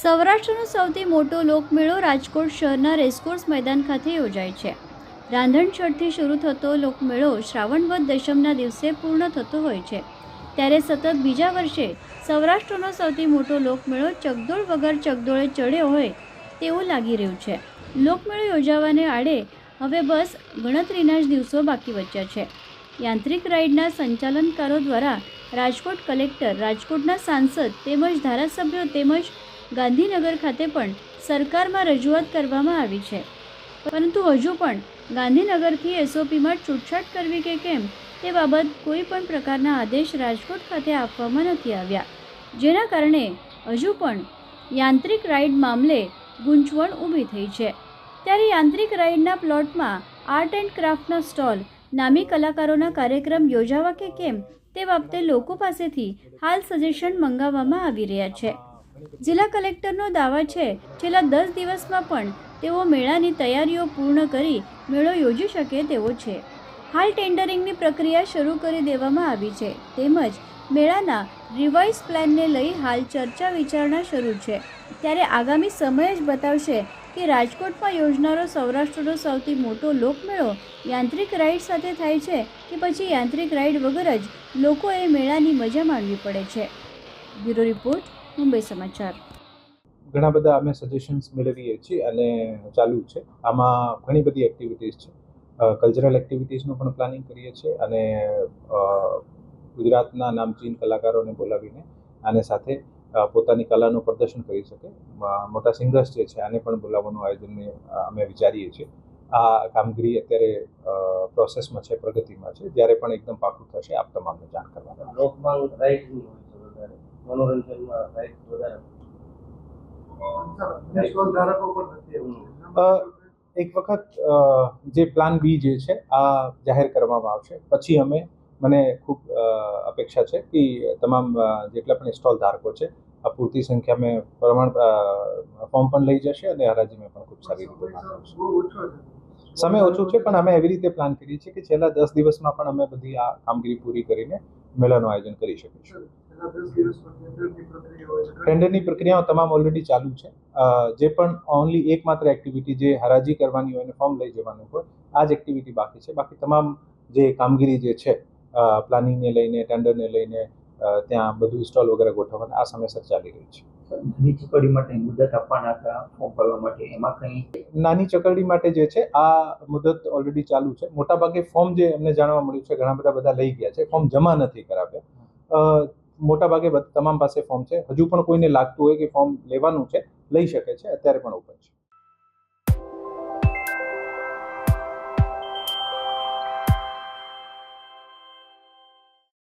સૌરાષ્ટ્રનો સૌથી મોટો લોકમેળો રાજકોટ શહેરના રેસકોર્સ મેદાન ખાતે યોજાય છે. રાંધણછળથી શરૂ થતો લોકમેળો શ્રાવણવદ દશમના દિવસે પૂર્ણ થતો હોય છે. ત્યારે સતત બીજા વર્ષે સૌરાષ્ટ્રનો સૌથી મોટો લોકમેળો ચગદોળ વગર ચગદોળે ચડ્યો હોય તેવું લાગી રહ્યું છે. લોકમેળો યોજાવાને આડે હવે બસ ગણતરીના જ દિવસો બાકી બચ્યા છે. યાંત્રિક રાઇડના સંચાલનકારો દ્વારા રાજકોટ કલેક્ટર, રાજકોટના સાંસદ તેમજ ધારાસભ્યો તેમજ ગાંધીનગર ખાતે પણ સરકારમાં રજૂઆત કરવામાં આવી છે. પરંતુ હજુ પણ ગાંધીનગરથી એસઓપીમાં છૂટછાટ કરવી કે કેમ તે બાબત કોઈ પણ પ્રકારના આદેશ રાજકોટ ખાતે આપવામાં નથી આવ્યા. જેના કારણે હજુ પણ યાંત્રિક રાઇડ મામલે ગૂંચવણ ઊભી થઈ છે. ત્યારે યાંત્રિક રાઇડના પ્લોટમાં આર્ટ એન્ડ ક્રાફ્ટના સ્ટોલ, નામી કલાકારોના કાર્યક્રમ યોજાવા કે કેમ તે બાબતે લોકો પાસેથી હાલ સજેશન મંગાવવામાં આવી રહ્યા છે. જિલ્લા કલેક્ટરનો દાવા છે, છેલ્લા દસ દિવસમાં પણ તેઓ મેળાની તૈયારીઓ પૂર્ણ કરી મેળો યોજી શકે તેવો છે. હાલ ટેન્ડરિંગની પ્રક્રિયા શરૂ કરી દેવામાં આવી છે, તેમજ મેળાના રિવાઇઝ પ્લાનને લઈ હાલ ચર્ચા વિચારણા શરૂ છે. ત્યારે આગામી સમય જ બતાવશે કે રાજકોટમાં યોજનારો સૌરાષ્ટ્રનો સૌથી મોટો લોકમેળો યાંત્રિક રાઇડ સાથે થાય છે કે પછી યાંત્રિક રાઇડ વગર જ લોકોએ મેળાની મજા માણવી પડે છે. બ્યુરો રિપોર્ટ મુંબઈ સમાચાર. ઘણા બધા અમે સજેશન્સ મેળવીએ છીએ અને ચાલુ છે. આમાં ઘણી બધી એક્ટિવિટીઝ છે. કલ્ચરલ એક્ટિવિટીઝનું પણ પ્લાનિંગ કરીએ છીએ અને ગુજરાતના નામચીન કલાકારોને બોલાવીને આને સાથે પોતાની કલાનું પ્રદર્શન કરી શકે. મોટા સિંગર્સ જે છે આને પણ બોલાવવાનું આયોજન અમે વિચારીએ છીએ. આ કામગીરી અત્યારે પ્રોસેસમાં છે પ્રગતિમાં છે. જ્યારે પણ એકદમ પાકું થશે આપ તમામને જાણ કરવાનું. લોકમાં વધારે મનોરંજનમાં વધારે એક વખત જે પ્લાન બી જે છે આ જાહેર કરવામાં આવશે. પછી અમે મને ખૂબ અપેક્ષા છે કે તમામ જેટલા પણ સ્ટોલ ધારકો છે આ પૂરતી સંખ્યામાં પ્રમાણ ફોર્મ પણ લઈ જશે અને હરાજીમાં પણ ખૂબ સારી રીતે સમય ઓછો છે પણ અમે એવી રીતે પ્લાન કરીએ છીએ કે છેલ્લા દસ દિવસમાં પણ અમે બધી આ કામગીરી પૂરી કરીને મેળાનું આયોજન કરી શકીશું ટેન્ડરની પ્રક્રિયાઓ તમામ ઓલરેડી ચાલુ છે. જે પણ ઓનલી એકમાત્ર એક્ટિવિટી જે હરાજી કરવાની હોય અને ફોર્મ લઈ જવાનું હોય આ જ એક્ટિવિટી બાકી છે. બાકી તમામ જે કામગીરી જે છે પ્લાનિંગને લઈને ટેન્ડરને લઈને ત્યાં બધું સ્ટોલ વગેરે ગોઠવવાનું આ સમયસર ચાલી રહી છે. નાની ચકડી માટે મુદત આપવાના હતા ફોર્મ ભરવા માટે એમાં કંઈ? નાની ચકરડી માટે જે છે આ મુદત ઓલરેડી ચાલુ છે. મોટાભાગે ફોર્મ જે અમને જાણવા મળ્યું છે ઘણા બધા બધા લઈ ગયા છે ફોર્મ જમા નથી કરાવ્યા. મોટાભાગે તમામ પાસે ફોર્મ છે. હજુ પણ કોઈને લાગતું હોય કે ફોર્મ લેવાનું છે, લઈ શકે છે. અત્યારે પણ ઓપન છે.